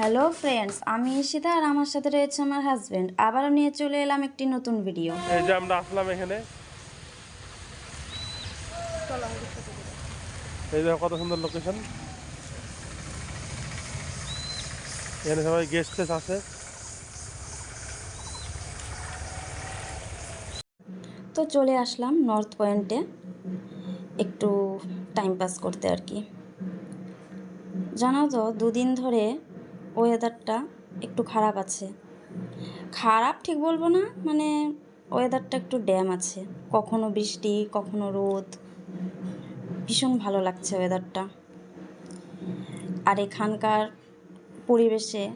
Hello friends আমি ঈশিতা আর আমার সাথে রয়েছে আমার হাজব্যান্ড আবারও নিয়ে চলে এলাম একটি নতুন ভিডিও এই যে আমরা আসলাম এখানে। এই দেখো কত সুন্দর লোকেশন এখানে সবাই গেস্ট টেস্ট আছে। তো চলে আসলাম নর্থ পয়েন্টে একটু টাইম পাস করতে আর কি। জানো তো দুদিন ধরে ওয়েদারটা একটু খারাপ আছে। খারাপ ঠিক বলব না মানে ওয়েদারটা একটু ড্যাম আছে। কখনো বৃষ্টি, কখনো রোদ। ভীষণ ভালো লাগছে ওয়েদারটা আর এখানকার পরিবেশে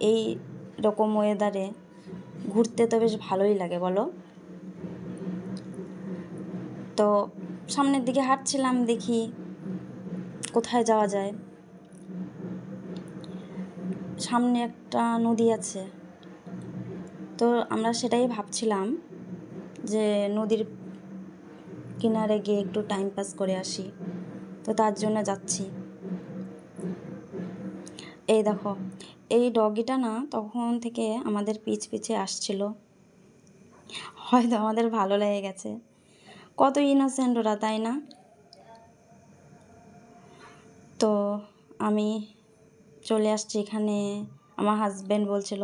এই রকম ওয়েদারে ঘুরতে তো বেশ ভালোই লাগে, বলো? তো সামনের দিকে হাঁটছিলাম দেখি কোথায় যাওয়া যায়। সামনে একটা নদী আছে। তো আমরা সেটাই ভাবছিলাম যে নদীর কিনারে গিয়ে একটু টাইম পাস করে আসি। তো তার জন্য যাচ্ছি। এই দেখো, এই ডগিটা না তখন থেকে আমাদের পিছ পিছে আসছিল। হয়তো আমাদের ভালো লেগে গেছে। কত ইনোসেন্ট ওরা, তাই না? তো আমি চলে আসছি এখানে। আমার হাজব্যান্ড বলছিল,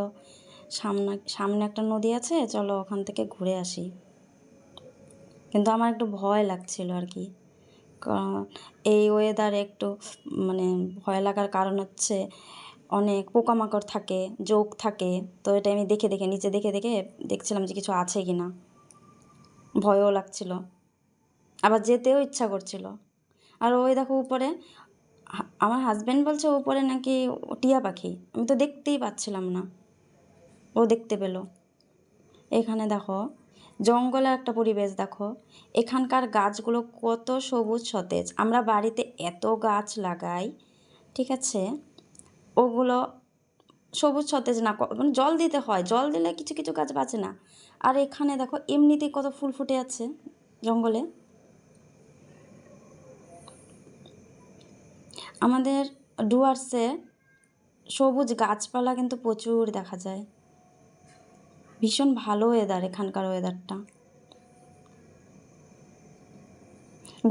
সামনে সামনে একটা নদী আছে, চলো ওখান থেকে ঘুরে আসি। কিন্তু আমার একটু ভয় লাগছিল আর কি। কারণ এই ওয়েদারে একটু মানে ভয় লাগার কারণ হচ্ছে অনেক পোকামাকড় থাকে, জোক থাকে। তো এটা আমি দেখে দেখে, নিচে দেখে দেখে দেখছিলাম যে কিছু আছে কি না ভয়ও লাগছিল। আবার যেতেও ইচ্ছা করছিল। আর ওই দেখো উপরে আমার হাজব্যান্ড বলছে উপরে নাকি টিয়া পাখি। আমি তো দেখতেই পাচ্ছিলাম না। ও দেখতে পেল। এখানে দেখো জঙ্গলের একটা পরিবেশ দেখো। এখানকার গাছগুলো কত সবুজ সতেজ। আমরা বাড়িতে এত গাছ লাগাই, ঠিক আছে? ওগুলো সবুজ সতেজ না মানে জল দিতে হয়। জল দিলে কিছু কিছু গাছ বাঁচে না। আর এখানে দেখো, এমনিতেই কত ফুল ফুটে আছে জঙ্গলে। আমাদের ডুয়ার্সে সবুজ গাছপালা কিন্তু প্রচুর দেখা যায়। ভীষণ ভালো ওয়েদার এখানকার ওয়েদারটা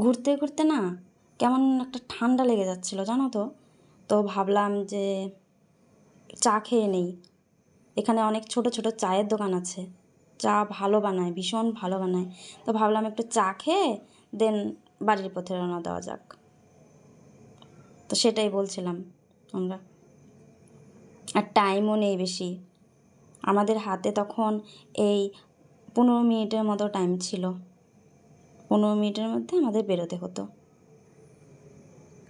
ঘুরতে ঘুরতে না কেমন একটা ঠান্ডা লেগে যাচ্ছিল, জানো তো? তো ভাবলাম যে চা খেয়ে নেই। এখানে অনেক ছোট ছোট চায়ের দোকান আছে। চা ভালো বানায়, ভীষণ ভালো বানায়। তো ভাবলাম একটু চা খেয়ে দেন বাড়ির পথে রওনা দেওয়া যাক। তো সেটাই বলছিলাম আমরা। আর টাইমও নেই বেশি। আমাদের হাতে তখন এই পনেরো মিনিটের মতো টাইম ছিল। পনেরো মিনিটের মধ্যে আমাদের বেরোতে হতো।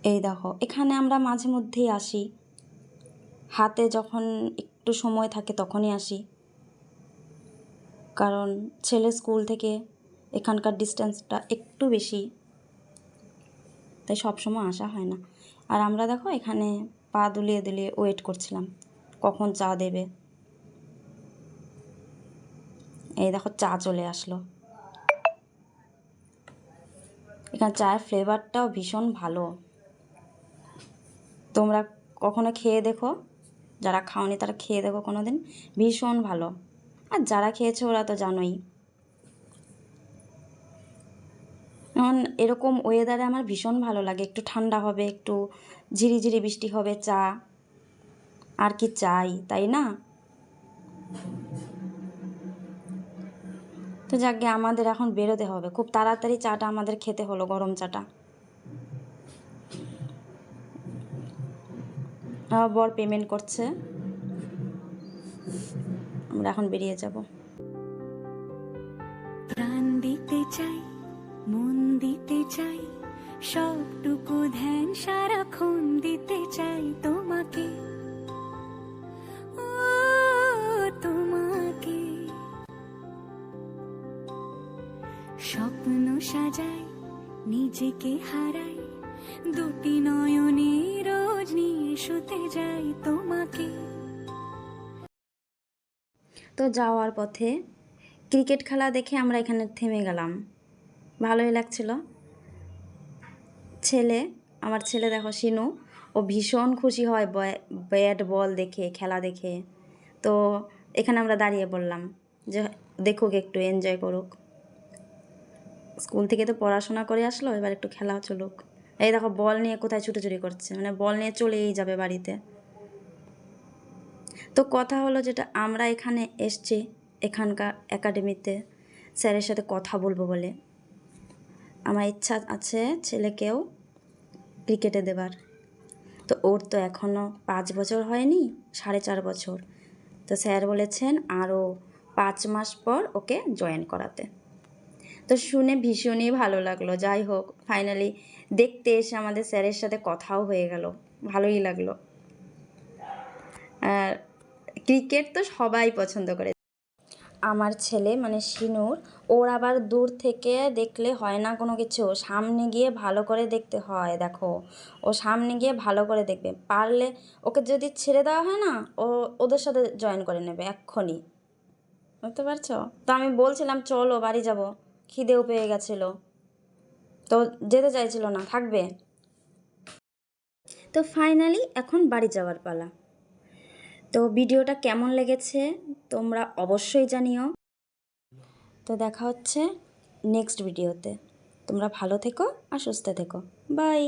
এই দেখো, এখানে আমরা মাঝে মধ্যেই আসি। হাতে যখন একটু সময় থাকে তখনই আসি। কারণ ছেলে স্কুল থেকে এখানকার ডিস্টেন্সটা একটু বেশি। তাই সব সময় আসা হয় না। আর আমরা দেখো এখানে পা দুলিয়ে দুলিয়ে ওয়েট করছিলাম। কখন চা দেবে? এই দেখো চা চলে আসলো। এখানে চায়ের ফ্লেভারটাও ভীষণ ভালো। তোমরা কখনো খেয়ে দেখো? যারা খাওনি তারা খেয়ে দেখো কোনো দিন ভীষণ ভালো। আর যারা খেয়েছে ওরা তো জানোই। যেমন এরকম ওয়েদারে আমার ভীষণ ভালো লাগে। একটু ঠান্ডা হবে, একটু ঝিরিঝিরি বৃষ্টি হবে, চা। আর কি চাই, তাই না? তো যাকে আমাদের এখন বেরোতে হবে। খুব তাড়াতাড়ি চাটা আমাদের খেতে হলো, গরম চাটা। বর পেমেন্ট করছে। আমরা এখন বেরিয়ে যাব। প্রাণ দিতে চাই মন দিতে চাই, সবটুকু ধ্যান সারাক্ষণ দিতে চাই তোমাকে। তোমাকে। স্বপ্ন সাজাই, নিজেকে হারাই, দুটি নয়নে রোজ নিয়ে শুতে যাই তোমাকে। তো যাওয়ার পথে ক্রিকেট খেলা দেখে আমরা এখানে থেমে গেলাম। ভালোই লাগছিল। ছেলে, আমার ছেলে দেখো শিনু, ও ভীষণ খুশি হয় ব্যাট বল দেখে, খেলা দেখে। তো এখানে আমরা দাঁড়িয়ে বললাম যে, দেখুক একটু এনজয় করুক। স্কুল থেকে তো পড়াশোনা করে আসলো, এবার একটু খেলা চলুক। এই দেখো, বল নিয়ে কোথায় ছুটোছুটি করছে? মানে বল নিয়ে চলেই যাবে বাড়িতে। তো কথা হলো যেটা, আমরা এখানে এসছি, এখানকার একাডেমিতে স্যারের সাথে কথা বলব বলে। আমার ইচ্ছা আছে ছেলেকেও ক্রিকেটে দেবার। তো ওর তো এখনও পাঁচ বছর হয়নি, সাড়ে চার বছর। তো স্যার বলেছেন আরও পাঁচ মাস পর ওকে জয়েন করাতে। তো শুনে ভীষণই ভালো লাগল। যাই হোক ফাইনালি দেখতে এসে আমাদের স্যারের সাথে কথাও হয়ে গেল। ভালোই লাগল। আর ক্রিকেট তো সবাই পছন্দ করে। আমার ছেলে মানে শিনুর ওর আবার দূর থেকে দেখলে হয় না কোনো কিছু। সামনে গিয়ে ভালো করে দেখতে হয়, দেখো। ও সামনে গিয়ে ভালো করে দেখবে। পারলে ওকে যদি ছেড়ে দেওয়া হয় না, ও ওদের সাথে জয়েন করে নেবে, এক্ষুনি। বুঝতে পারছ? তো আমি বলছিলাম, চলো, বাড়ি যাব। খিদেও পেয়ে গেছিল। তো যেতে চাইছিল না, থাকবে? তো ফাইনালি এখন বাড়ি যাওয়ার পালা। তো ভিডিওটা কেমন লেগেছে? তোমরা অবশ্যই জানিও। তো দেখা হচ্ছে নেক্সট ভিডিওতে তোমরা ভালো থেকো আর সুস্থ থেকো। বাই